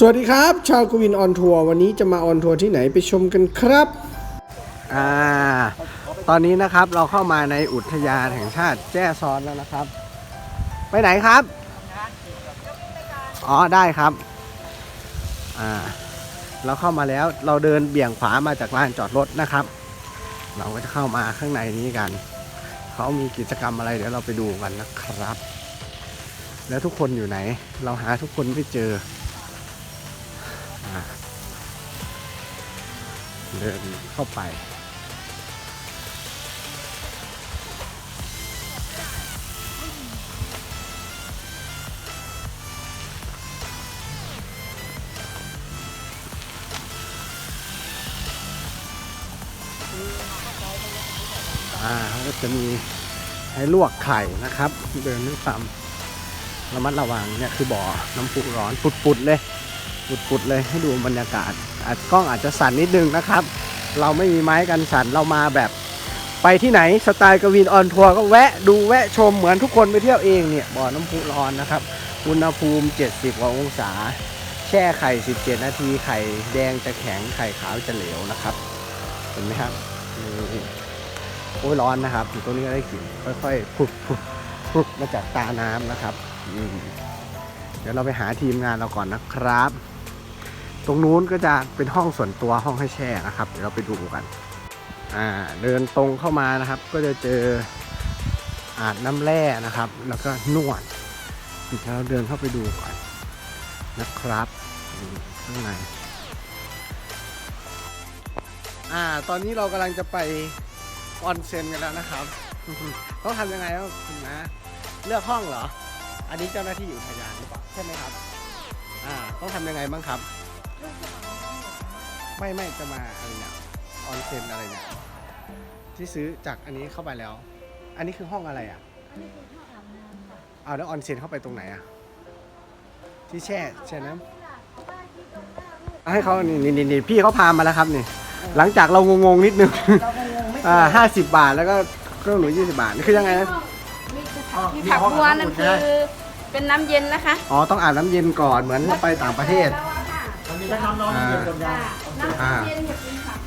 สวัสดีครับ ชาวกวินออนทัวร์วันนี้จะมาออนทัวร์ที่ไหนไปชมกันครับ อ่า ตอนนี้นะครับเราเข้ามาในอุทยานแห่งชาติแจ้ซ้อนแล้วนะครับ ไปไหนครับ อ๋อได้ครับ อ่า เราเข้ามาแล้วเราเดินเบี่ยงขวามาจากลานจอดรถนะครับ เราก็จะเข้ามาข้างในนี้กัน เขามีกิจกรรมอะไรเดี๋ยวเราไปดูกันนะครับ แล้วทุกคนอยู่ไหน เราหาทุกคนไม่เจอ เดินเข้าไป อ่าก็จะมีให้ลวกไข่นะครับ เดินด้วยความระมัดระวังเนี่ยคือบ่อน้ำพุร้อนปุดๆเลย ปุดๆเลยให้ดูบรรยากาศกล้องอาจจะสั่นนิดนึงนะครับ เราไม่มีไม้กันสั่นเรามาแบบไปที่ไหนสไตล์กวินออนทัวร์ก็แวะดูแวะชมเหมือนทุกคนไปเที่ยวเองเนี่ยบ่อน้ำพุร้อนนะครับ อุณหภูมิ 70กว่าองศา แช่ไข่ 17 นาทีไข่แดงจะแข็งไข่ขาวจะเหลวนะครับ เห็นไหมครับนี่โอ้ยร้อนนะครับอยู่ตรงนี้ก็ได้กลิ่นค่อยๆพุบพุบพุบมาจากตาน้ำนะครับ เดี๋ยวเราไปหาทีมงานเราก่อนนะครับ ตรงนู้นก็จะเป็นห้องส่วนตัวห้องให้แช่นะครับ เดี๋ยวเราไปดูกัน อ่า เดินตรงเข้ามานะครับ ก็จะเจออาบน้ำแร่นะครับ แล้วก็นวดเดี๋ยวเราเดินเข้าไปดูก่อนนะครับข้างในอ่า ตอนนี้เรากำลังจะไปออนเซ็นกันแล้วนะครับ ต้องทำยังไงครับคุณนะ เลือกห้องเหรอ อันนี้เจ้าหน้าที่อุทยานหรือเปล่าใช่ไหมครับ อ่า ต้องทำยังไงบ้างครับ ไม่ไม่จะมาอะไรเนี่ยออนเซ็นอะไรเนี่ยที่ซื้อจากอันนี้เข้าไปแล้ว อันนี้คือห้องอะไรอะเอาแล้วออนเซ็นเข้าไปตรงไหนอะที่แช่แช่น้ำเอาให้เขานี่นี่นี่พี่เขาพามาแล้วครับนี่ หลังจากเรางงๆนิดนึงอ่าห้าสิบบาทแล้วก็เครื่องหนูยี่สิบาทนี่คือยังไงนะที่ผักบัวนั่นคือเป็นน้ำเย็นนะคะ อ๋อ ต้องอาบน้ำเย็นก่อนเหมือนไปต่างประเทศมันมี ทั้งน้ำร้อนน้ำเย็นกับยาอ่า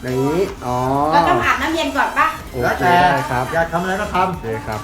อย่างนี้ อ๋อ เราต้องอาบน้ำเย็นก่อนปะโอแล้วเคแต่ได้ครับ อยากทำอะไรก็ทโอเคครับ